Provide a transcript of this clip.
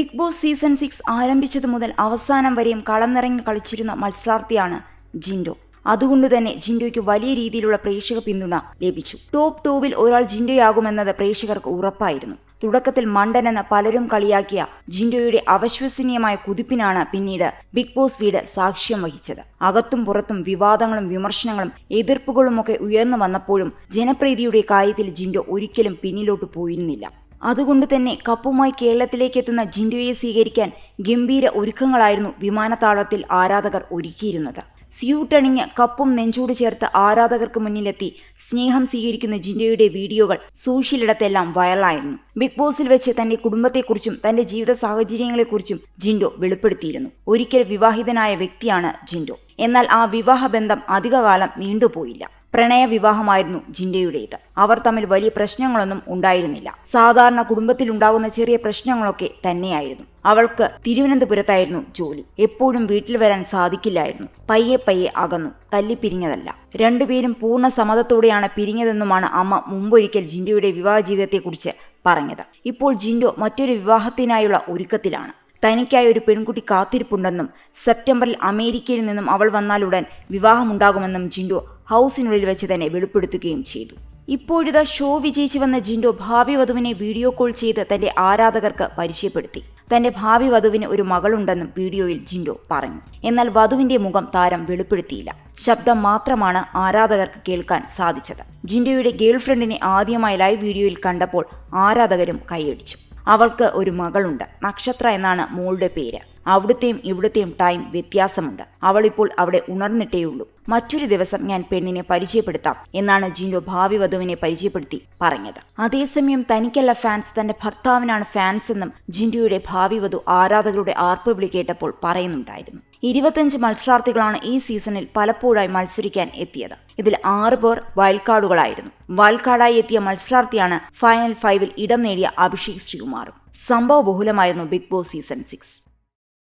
Big Boss season six ആരംഭിച്ചതു മുതൽ അവസാനം വരെയും കളം നിറങ്ങി കളിച്ചിരുന്ന മത്സാർത്ഥിയാണ് ജിൻഡോ. അതുകൊണ്ട് തന്നെ ജിൻഡോയ്ക്ക് വലിയ രീതിയിലുള്ള പ്രേക്ഷക പിന്തുണ ലഭിച്ചു. ടോപ്പ് ടൂവിൽ ഒരാൾ ജിൻഡോയാകുമെന്നത് പ്രേക്ഷകർക്ക് ഉറപ്പായിരുന്നു. തുടക്കത്തിൽ മണ്ടനെന്ന് പലരും കളിയാക്കിയ ജിൻഡോയുടെ അവിശ്വസനീയമായ കുതിപ്പിനാണ് പിന്നീട് ബിഗ് ബോസ് വീട് സാക്ഷ്യം വഹിച്ചത്. അകത്തും പുറത്തും വിവാദങ്ങളും വിമർശനങ്ങളും എതിർപ്പുകളുമൊക്കെ ഉയർന്നു വന്നപ്പോഴും ജനപ്രീതിയുടെ കാര്യത്തിൽ ജിൻഡോ ഒരിക്കലും പിന്നിലോട്ട് പോയിരുന്നില്ല. അതുകൊണ്ട് തന്നെ കപ്പുമായി കേരളത്തിലേക്ക് എത്തുന്ന ജിൻഡോയെ സ്വീകരിക്കാൻ ഗംഭീര ഒരുക്കങ്ങളായിരുന്നു വിമാനത്താവളത്തിൽ ആരാധകർ ഒരുക്കിയിരുന്നത്. സ്യൂട്ടണിഞ്ഞ് കപ്പും നെഞ്ചോട് ചേർത്ത് ആരാധകർക്ക് മുന്നിലെത്തി സ്നേഹം സ്വീകരിക്കുന്ന ജിൻഡോയുടെ വീഡിയോകൾ സോഷ്യലിടത്തെല്ലാം വൈറലായിരുന്നു. ബിഗ് ബോസിൽ വെച്ച് തന്റെ കുടുംബത്തെക്കുറിച്ചും തന്റെ ജീവിത സാഹചര്യങ്ങളെക്കുറിച്ചും ജിൻഡോ വെളിപ്പെടുത്തിയിരുന്നു. ഒരിക്കൽ വിവാഹിതനായ വ്യക്തിയാണ് ജിൻഡോ. എന്നാൽ ആ വിവാഹബന്ധം അധികകാലം നീണ്ടുപോയില്ല. പ്രണയ വിവാഹമായിരുന്നു ജിൻഡയുടേത്. അവർ തമ്മിൽ വലിയ പ്രശ്നങ്ങളൊന്നും ഉണ്ടായിരുന്നില്ല. സാധാരണ കുടുംബത്തിൽ ഉണ്ടാകുന്ന ചെറിയ പ്രശ്നങ്ങളൊക്കെ തന്നെയായിരുന്നു. അവൾക്ക് തിരുവനന്തപുരത്തായിരുന്നു ജോലി. എപ്പോഴും വീട്ടിൽ വരാൻ സാധിക്കില്ലായിരുന്നു. പയ്യെ പയ്യെ അകന്നു. തല്ലി പിരിഞ്ഞതല്ല. രണ്ടുപേരും പൂർണ സമ്മതത്തോടെയാണ് പിരിഞ്ഞതെന്നുമാണ് അമ്മ മുമ്പൊരിക്കൽ ജിൻഡോയുടെ വിവാഹ ജീവിതത്തെക്കുറിച്ച് പറഞ്ഞത്. ഇപ്പോൾ ജിൻഡോ മറ്റൊരു വിവാഹത്തിനായുള്ള ഒരുക്കത്തിലാണ്. തനിക്കായി ഒരു പെൺകുട്ടി കാത്തിരിപ്പുണ്ടെന്നും സെപ്റ്റംബറിൽ അമേരിക്കയിൽ നിന്നും അവൾ വന്നാലുടൻ വിവാഹമുണ്ടാകുമെന്നും ജിൻഡോ ഹൗസിനുള്ളിൽ വെച്ച് തന്നെ വെളിപ്പെടുത്തുകയും ചെയ്തു. ഇപ്പോഴിതാ ഷോ വിജയിച്ചു വന്ന ജിൻഡോ ഭാവി വധുവിനെ വീഡിയോ കോൾ ചെയ്ത് തന്റെ ആരാധകർക്ക് പരിചയപ്പെടുത്തി. തന്റെ ഭാവി വധുവിന് ഒരു മകളുണ്ടെന്നും വീഡിയോയിൽ ജിൻഡോ പറഞ്ഞു. എന്നാൽ വധുവിന്റെ മുഖം താരം വെളിപ്പെടുത്തിയില്ല. ശബ്ദം മാത്രമാണ് ആരാധകർക്ക് കേൾക്കാൻ സാധിച്ചത്. ജിൻഡോയുടെ ഗേൾഫ്രണ്ടിനെ ആദ്യമായി ലൈവ് വീഡിയോയിൽ കണ്ടപ്പോൾ ആരാധകരും കൈയടിച്ചു. അവൾക്ക് ഒരു മകളുണ്ട്. നക്ഷത്ര എന്നാണ് മോളുടെ പേര്. അവിടുത്തെയും ഇവിടുത്തെയും ടൈം വ്യത്യാസമുണ്ട്. അവളിപ്പോൾ അവിടെ ഉണർന്നിട്ടേയുള്ളൂ. മറ്റൊരു ദിവസം ഞാൻ പെണ്ണിനെ പരിചയപ്പെടുത്താം എന്നാണ് ജിൻഡോ ഭാവി വധുവിനെ പരിചയപ്പെടുത്തി പറഞ്ഞത്. അതേസമയം തനിക്കല്ല ഫാൻസ് തന്റെ ഭർത്താവിനാണ് ഫാൻസ് എന്നും ജിൻഡോയുടെ ഭാവി വധു ആരാധകരുടെ ആർപ്പുവിളി കേട്ടപ്പോൾ പറയുന്നുണ്ടായിരുന്നു. ഇരുപത്തഞ്ച് മത്സരാർത്ഥികളാണ് ഈ സീസണിൽ പലപ്പോഴായി മത്സരിക്കാൻ എത്തിയത്. ഇതിൽ ആറ് പേർ വൈൽഡ് കാർഡുകളായിരുന്നു വൈൽഡ് കാർഡായി എത്തിയ മത്സരാർത്ഥിയാണ് ഫൈനൽ ഫൈവിൽ ഇടം നേടിയ അഭിഷേക് ശ്രീകുമാറും. സംഭവ ബഹുലമായിരുന്നു ബിഗ് ബോസ് സീസൺ സിക്സ്.